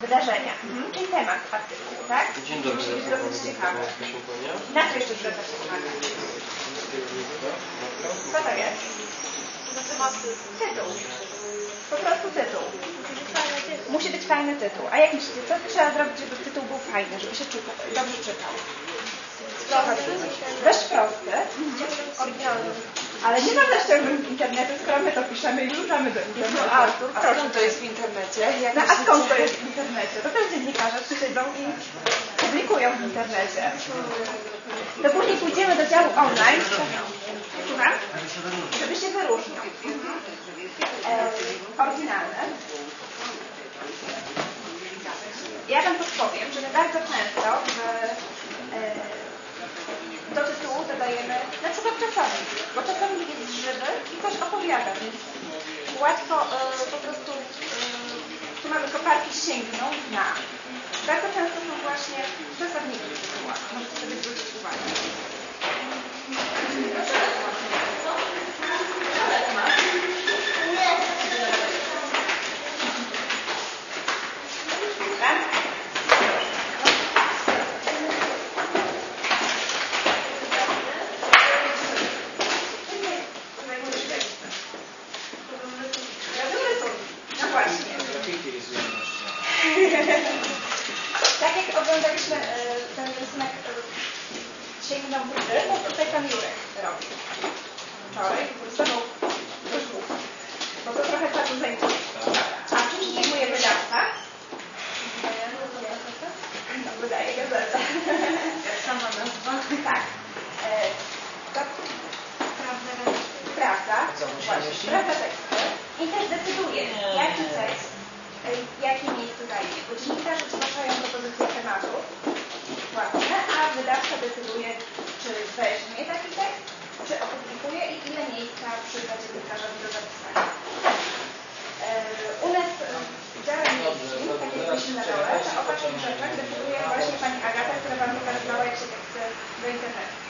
Wydarzenia, mhm. czyli temat artykułu, tak? Dzień dobry, Musi być dosyć ciekawy. Na co jeszcze zwracać uwagę? Co to jest? Tytuł. Po prostu tytuł. Musi być fajny tytuł. A jak myślicie, co trzeba zrobić, żeby tytuł był fajny, żeby się czytał, dobrze czytał? Dość prosty. Ale nie można ściągnąć z internetu, skoro my to piszemy i wrzucamy do internetu. No Artur, a skąd to jest w internecie? Jak No a skąd to jest w internecie? To też dziennikarze siedzą i publikują w internecie. To później pójdziemy do działu online. Słucham? Żeby się wyróżniał. E, oryginalne. Ja Wam podpowiem, że my bardzo często w, e, dodajemy na przykład czasownik, bo czasownik jest żywy i coś opowiada, więc łatwo e, po prostu e, tu mamy koparki sięgną na. Bardzo często są właśnie czasowniki w. Możecie sobie zwrócić uwagę. Tak? No właśnie. Tak jak oglądaliśmy e, ten rysunek e, sięgnął góry, to tutaj pan Jurek robi. Wczoraj rysował duszków. Bo to trochę czasu zajmuje. A czym się zajmuje wydawca? No, wydaje gazetę. Jak sama nazwa? Tak. E, to prawda, właśnie, prawda tekstu. Widzimy na dole, o takich rzeczach decyduje właśnie pani Agata, która Wam pokazywała, jak się teksty do internetu